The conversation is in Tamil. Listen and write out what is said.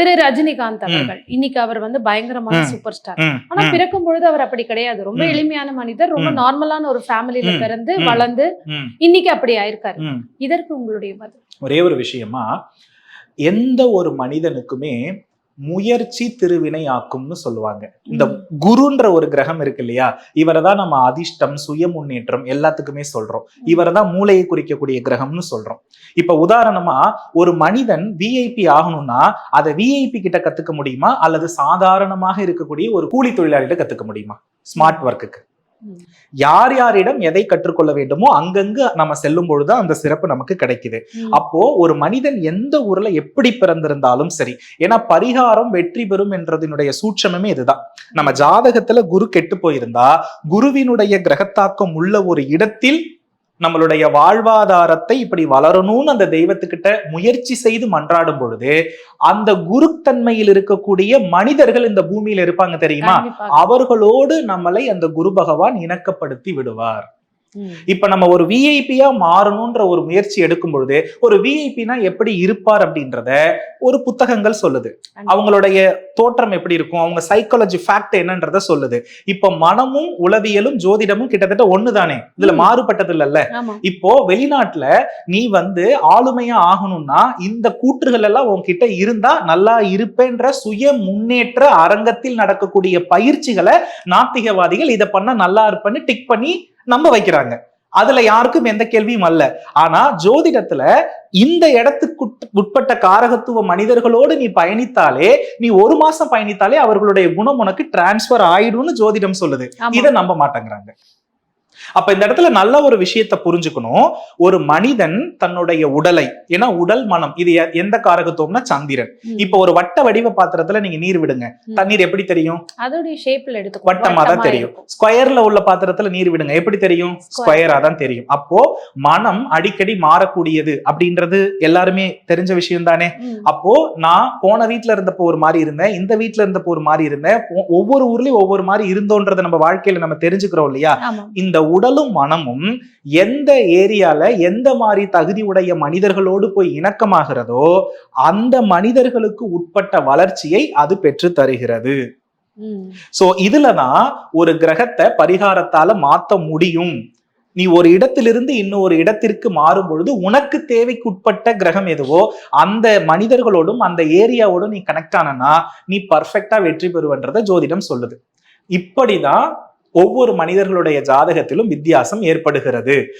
திரு ரஜினிகாந்த் அவர்கள் இன்னைக்கு அவர் வந்து பயங்கரமான. சூப்பர் ஸ்டார் ஆனா பிறக்கும் பொழுது அவர் அப்படி கிடையாது ரொம்ப. எளிமையான மனிதர் ரொம்ப. நார்மலான ஒரு ஃபேமிலில ம். பிறந்து. வளர்ந்து இன்னைக்கு அப்படி ஆயிருக்காரு. இதற்கு உங்களுடைய பதில் ஒரே ஒரு விஷயமா எந்த ஒரு மனிதனுக்குமே முயற்சி திருவினை ஆக்கும்னு சொல்லுவாங்க. இந்த. குருன்ற ஒரு கிரகம் இருக்கு இல்லையா? இவரை தான் நம்ம அதிர்ஷ்டம் சுய முன்னேற்றம் எல்லாத்துக்குமே சொல்றோம். இவரை தான் மூளையை குறிக்கக்கூடிய கிரகம்னு சொல்றோம். இப்ப உதாரணமா ஒரு மனிதன் விஐபி ஆகணும்னா அதை விஐபி கிட்ட கத்துக்க முடியுமா? அல்லது சாதாரணமாக இருக்கக்கூடிய ஒரு கூலி தொழிலாளிகிட்ட கத்துக்க முடியுமா? ஸ்மார்ட் ஒர்க்குக்கு. யார் யாரிடம் எதை கற்றுக்கொள்ள வேண்டுமோ அங்கங்கு நம்ம செல்லும் பொழுது அந்த சிறப்பு நமக்கு கிடைக்குது. அப்போ ஒரு மனிதன் எந்த ஊர்ல எப்படி பிறந்திருந்தாலும் சரி ஏன்னா பரிகாரம் வெற்றி பெறும் என்றதனுடைய சூட்சமே இதுதான் நம்ம ஜாதகத்துல குரு கெட்டு போயிருந்தா குருவினுடைய கிரகத்தாக்கம் உள்ள ஒரு இடத்தில் நம்மளுடைய வாழ்வாதாரத்தை இப்படி வளரணும்னு அந்த தெய்வத்துக்கிட்ட முயற்சி செய்து மன்றாடும் பொழுது அந்த குருத்தன்மையில் இருக்கக்கூடிய மனிதர்கள் இந்த பூமியில இருப்பாங்க தெரியுமா. அவர்களோடு நம்மளை அந்த குரு பகவான் இணக்கப்படுத்தி விடுவார். இப்ப நம்ம ஒரு விஐபியா மாறணும்ன்ற ஒரு முயற்சி எடுக்கும் பொழுது ஒரு விஐபினா எப்படி இருப்பார் அப்படின்றத ஒரு புத்தகங்கள் சொல்லுது. அவங்களுடைய தோற்றம் எப்படி இருக்கும்? அவங்க சைக்காலஜி ஃபேக்ட் என்னன்றத சொல்லுது. இப்ப மனமும் உளவியலும் ஜோதிடமும் கிட்டத்தட்ட ஒண்ணுதானே? இதுல. மாறுபட்டது இல்லல்ல இப்போ வெளிநாட்டுல நீ வந்து ஆளுமையா ஆகணும்னா இந்த கூற்றுகள் எல்லாம் உன்கிட்ட இருந்தா நல்லா இருப்பேன்ற சுய முன்னேற்ற அரங்கத்தில் நடக்கக்கூடிய பயிற்சிகளை நாத்திகவாதிகள் இதை பண்ணா நல்லா இருப்பேன்னு டிக் பண்ணி நம்ப வைக்கிறாங்க. அதுல யாருக்கும் எந்த கேள்வியும் அல்ல. ஆனா ஜோதிடத்துல இந்த இடத்துக்கு உட்- உட்பட்ட காரகத்துவ மனிதர்களோடு நீ பயணித்தாலே நீ ஒரு மாசம் பயணித்தாலே அவர்களுடைய குணம் உனக்கு டிரான்ஸ்பர் ஆயிடும்னு ஜோதிடம் சொல்லுது. இதை நம்ப மாட்டேங்கிறாங்க. அப்ப இந்த இடத்துல நல்ல ஒரு விஷயத்தை புரிஞ்சுக்கணும். ஒரு மனிதன் தன்னுடைய உடலை ஏன்னா உடல் மனம் இது எந்த காரகத்துவம்னா சந்திரன். இப்ப ஒரு வட்ட வடிவ பாத்திரத்துல நீங்க நீர் விடுங்க. தண்ணீர் எப்படி தெரியும்? அதோடைய ஷேப்ல எடுத்துக்கோ வட்டமா தான் தெரியும். ஸ்கொயர்ல உள்ள பாத்திரத்துல நீர் விடுங்க. எப்படி தெரியும்? ஸ்கொயரா தான் தெரியும். அப்போ மனம் அடிக்கடி மாறக்கூடியது அப்படின்றது எல்லாருமே தெரிஞ்ச விஷயம் தானே. அப்போ நான் போன வீட்ல இருந்தப்போ ஒரு மாதிரி இருந்தேன். இந்த வீட்ல இருந்தப்போ ஒரு மாதிரி இருந்தேன். ஒவ்வொரு ஊர்லயும் ஒவ்வொரு மாதிரி இருந்தோன்றதை நம்ம வாழ்க்கையில நம்ம தெரிஞ்சுக்கிறோம் இல்லையா? ஆமா. இந்த உடலும் மனமும் எந்த ஏரியால எந்த மாதிரி தகுதி உடைய மனிதர்களோடு போய் இணக்கமாகிறதோ அந்த மனிதர்களுக்கு உட்பட்ட வளர்ச்சியை அது பெற்று தருகிறது. சோ இதுலதான் ஒரு கிரகத்தை பரிகாரத்தால மாத்த முடியும். நீ ஒரு இடத்திலிருந்து இன்னொரு இடத்திற்கு மாறும் பொழுது உனக்கு தேவைக்கு உட்பட்ட கிரகம் எதுவோ அந்த மனிதர்களோடும் அந்த ஏரியாவோடும் நீ கனெக்ட் ஆனனா நீ பர்ஃபெக்டா வெற்றி பெறுவன்றத ஜோதிடம் சொல்லுது. இப்படிதான் ஒவ்வொரு மனிதர்களுடைய ஜாதகத்திலும் வித்தியாசம் ஏற்படுகிறது.